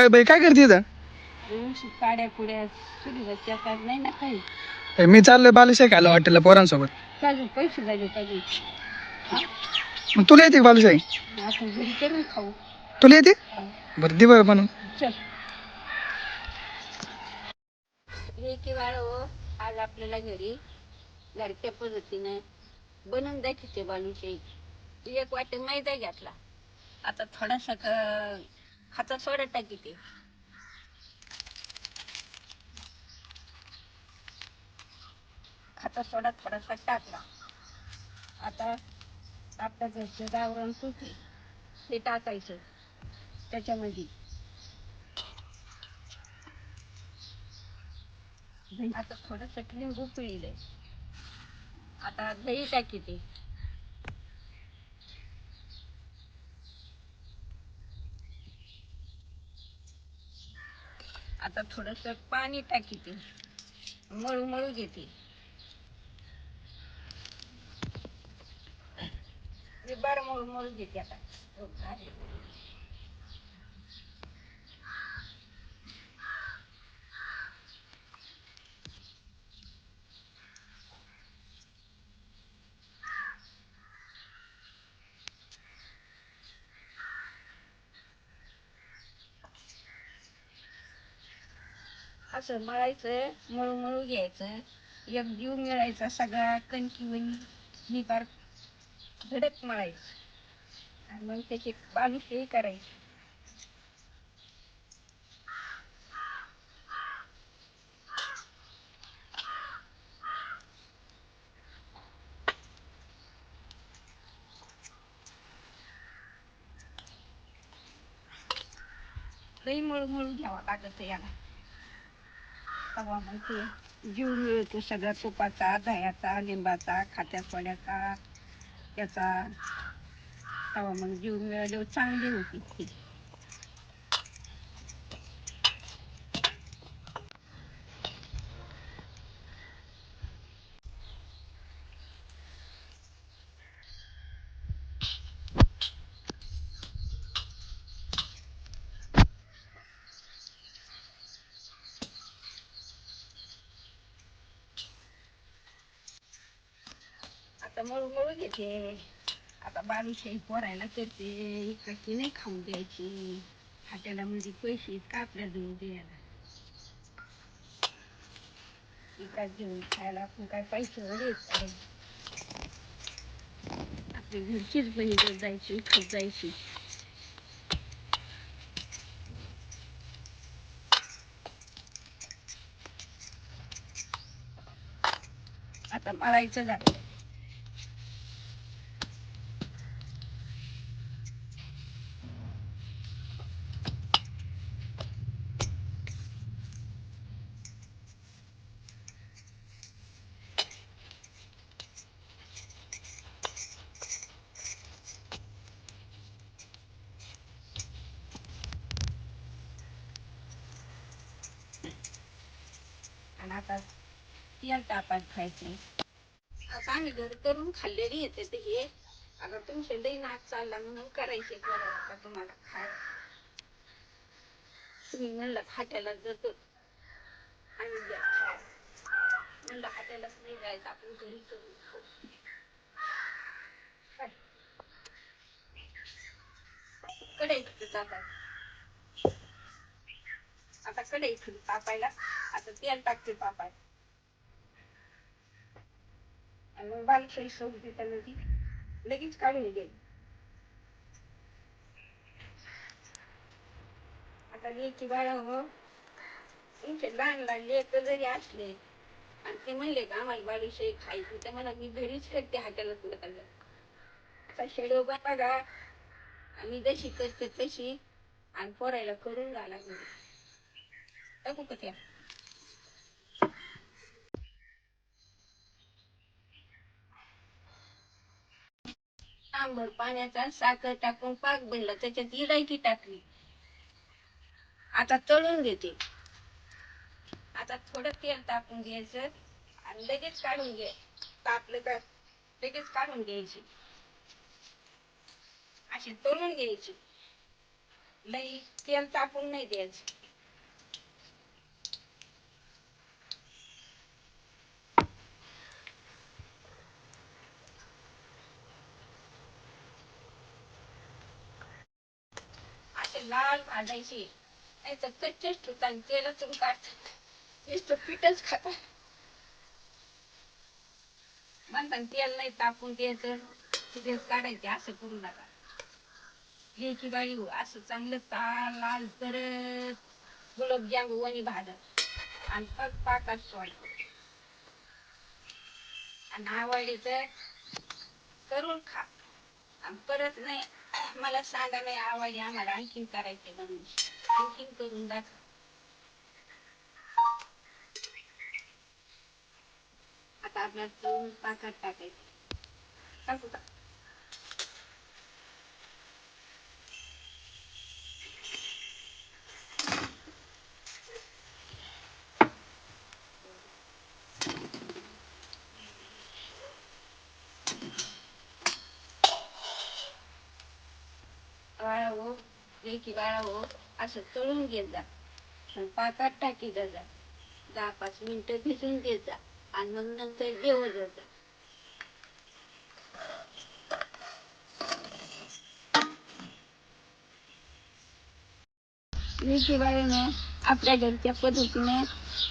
अय बाई काय करते इथं? काड्या कुड्या नाही ना काही. मी चाललोय बालुशाही खायला हॉटेलला पोरांसोबत. पैसे झाले मग तुला येते का बालुशाही? आपण घरी करून खाऊ. तुला येते. बरं दे बरं बनवून. चल. हे की बाळ आज आपल्याला घरी घरच्या पद्धतीने बनवून दाखवते बालूशाही. एक वाटे मैदा घातला. आता थोडासा क- खाचा सोडा टाकीते खाता सोडा थोडासा टाकला आता आपल्या घरचं जावरण तूप ते टाकायचं. त्याच्यामध्ये. आता थोडंसं लिंबू पिळलंय आता दही टाकीते आता थोडस पाणी टाकीते. मळू मळू घेते. मी बार मळू मळू घेते आता. हो, असं मळायचं मळू मळू घ्यायचं. एक जीव मिळायचा सगळा कणकी वणी फार धडक मळायचं. आणि मग त्याची बांधते करायची. लई मळू मळू घ्यावा लागत याला. तवा मग ते जीव मिळतो सगळा तुपाचा दह्याचा लिंबाचा खात्या सोड्याचा त्याचा तवा मग जीव मिळाल्यावर चांगली होती. ती आता मळू मळू घेते. आता बालुशाही पोरायला करते. इकडची नाही खाऊन द्यायची. हाताला म्हणजे पैसे कापल्या का आपल्या द्यायला? इकडे घेऊन खायला आपण काय पैसे द्यायचं आपली घरचीच बहिणी जायची इकडे जायची. आता मळायचं झालं. आणि तेल तापात खायचे. आता आम्ही घरी करून खाल्लेली येते ते हे आता तुमचे लई नाच चालला म्हणून करायचे बरं आता तुम्हाला खाय तुम्ही म्हणलं खाट्याला जातो. आम्ही द्या. म्हणलं खाट्यालाच नाही जायचं आपण घरी करून खाऊ. कडे कढई आता कढई तापायला आता तेल टाकते तापाय आणि मग बारीक सोडते त्याला ती. लगेच काढून घे. आता लेखी बाळा हो. तुमचे लहान लहान लेक जरी असले आणि ते म्हणले का आम्हाला बालुशाही खायची तर मला मी घरीच करते हाताला तुला आता शेडो बघा. आम्ही जशी करते तशी आणि पोरायला करून घाला घरी. टाकू का त्या तांबड पाण्याचा साखर टाकून पाक बनला त्याच्यात इलायची टाकली. आता तळून घेते. आता थोडं तेल टाकून घ्यायचं आणि लगेच काढून घ्या तापलं का लगेच काढून घ्यायची. अशी तळून घ्यायची. लई तेल तापून नाही द्यायचं. लाल भाजायचे नाही तर कच्चेच ठेवतात तेलातून काढतात. नुसतं पीठच खातात. म्हणतात तेल नाही तापून द्यायचं तेच काढायचे असं करू नका. लेकी बाई हो, असं चांगलं ताल लाल करत गुलाबजाम वणी भाजत आणि पग पाकात सोड. आणि आवडली तर करून खा. आणि परत नाही. मला सांगा नाही आवडली आम्हाला. आणखीन करायचे म्हणून आणखीन करून दाखव. आता आपल्याला तळून पाकात टाकायचं. टाकू का? बाळा लेकी असं तळून घेत जा. आणि पाकात टाकी जा दहा पाच मिनिटं भिजून घेत जा आणि मग नंतर जेवत जा. लेकी बाळानं आपल्या घरच्या पद्धतीने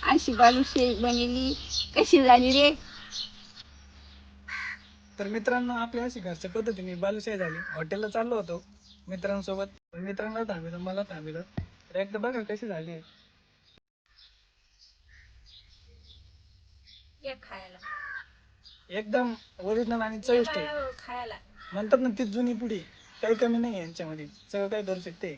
अशी बालुशाही बनलेली कशी झाली रे? तर मित्रांनो आपल्या अशी घरच्या पद्धतीने बालुशाही झाली. हॉटेलला चाललो होतो. मित्रांसोबत मित्रांना थांबिलं मला थांबिलं. तर एकदा बघा कशी झाली. ये खायला. एकदम ओरिजिनल आणि चविष्ट आहे. खायला. म्हणतात ना ती जुनी पिढी काही कमी नाही यांच्यामध्ये. सगळं काही करू शकते.